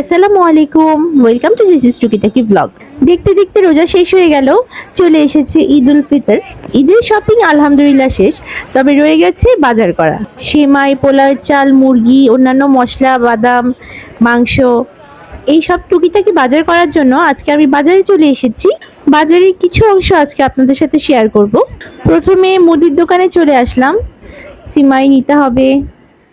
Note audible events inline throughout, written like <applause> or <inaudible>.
আসসালামু আলাইকুম। Welcome to জিসিস টুকিটাকি ব্লগ দেখতে দেখতে রোজা শেষ হয়ে গেল, চলে এসেছে ঈদ উল ফিতর। ঈদের শপিং আলহামদুলিল্লাহ শেষ, তবে রয়ে গেছে বাজার করা। সেমাই, পোলাও, চাল, মুরগি, অন্যান্য মশলা, বাদাম, মাংস, এই সব টুকিটাকি বাজার করার জন্য আজকে আমি বাজারে চলে এসেছি। বাজারের কিছু অংশ আজকে আপনাদের সাথে শেয়ার করব। প্রথমে মুদির দোকানে চলে আসলাম। সিমাই নিতে হবে।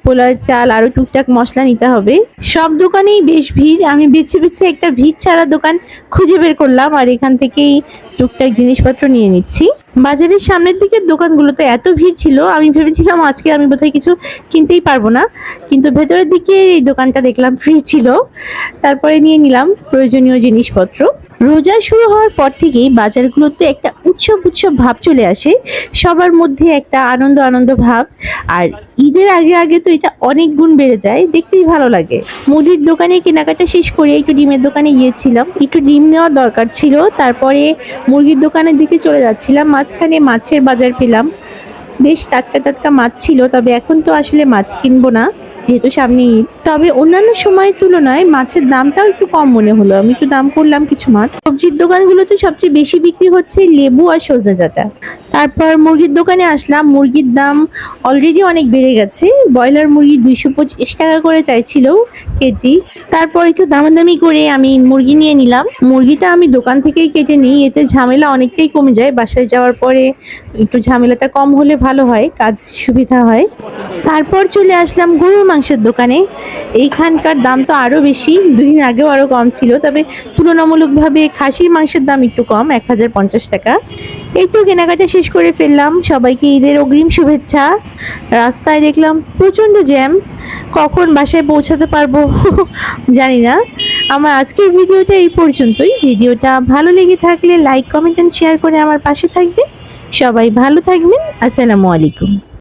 পোলার চাল আরও টুকটাক মশলা নিতে হবে। সব দোকানেই বেশ ভিড়। আমি বেছে বেছে একটা ভিড় ছাড়া দোকান খুঁজে বের করলাম আর এখান থেকেই টুকটাক জিনিসপত্র নিয়ে নিচ্ছি। বাজারের সামনের দিকের দোকানগুলোতে এত ভিড় ছিল, আমি ভেবেছিলাম আজকে আমি বোধহয় কিছু কিনতেই পারব না। কিন্তু ভেতরের দিকে এই দোকানটা দেখলাম ফ্রি ছিল। তারপরে নিয়ে নিলাম প্রয়োজনীয় জিনিসপত্র। রোজা শুরু হওয়ার পর থেকেই বাজারগুলোতে একটা উৎসব উৎসব ভাব চলে আসে, সবার মধ্যে একটা আনন্দ আনন্দ ভাব। আর ঈদের আগে আগে তো এটা অনেক গুণ বেড়ে যায়, দেখতেই ভালো লাগে। মুদির দোকানে কেনাকাটা শেষ করে একটু ডিমের দোকানে গিয়েছিলাম। একটু ডিম নেওয়ার দরকার ছিল, তারপরে মুরগির দোকানের দিকে চলে যাচ্ছিলাম। মাঝখানে মাছের বাজার পেলাম। বেশ টাটকা টাটকা মাছ ছিল, তবে এখন তো আসলে মাছ কিনবো না। যেহেতু সামনে ঈদ, তবে অন্যান্য সময়ের তুলনায় মাছের দামটাও একটু কম মনে হলো। আমি একটু দাম করলাম কিছু মাছ। সবজির দোকানগুলোতে সবচেয়ে বেশি বিক্রি হচ্ছে লেবু আর সজনে ডাঁটা। তারপর মুরগির দোকানে আসলাম, মুরগির দাম অলরেডি অনেক বেড়ে গেছে। ব্রয়লার মুরগি দুইশো পঁচিশ টাকা করে চাইছিল কেজি। তারপর একটু দামাদামি করে আমি মুরগি নিয়ে নিলাম। মুরগিটা আমি দোকান থেকেই কেটে নিই, এতে ঝামেলা অনেকটাই কমে যায়। বাসায় যাওয়ার পরে একটু ঝামেলাটা কম হলে ভালো হয়, কাজ সুবিধা হয়। তারপর চলে আসলাম গরুর মাংসের দোকানে। এইখানকার দাম তো আরও বেশি, দুদিন আগেও আরও কম ছিল, তবে তুলনামূলকভাবে খাসির মাংসের দাম একটু কম, এক হাজার পঞ্চাশ টাকা। এই তো কেনাকাটা শেষ করে ফেললাম। সবাইকে ঈদের অগ্রিম শুভেচ্ছা। রাস্তায় দেখলাম প্রচণ্ড জ্যাম। কখন বাসায় পৌঁছাতে পারব <laughs> জানি না। আমার আজকের ভিডিওটা এই পর্যন্তই। ভিডিওটা ভালো লেগে থাকলে লাইক কমেন্ট অ্যান্ড শেয়ার করে আমার পাশে থাকবে। সবাই ভালো থাকবেন। আসসালামু আলাইকুম।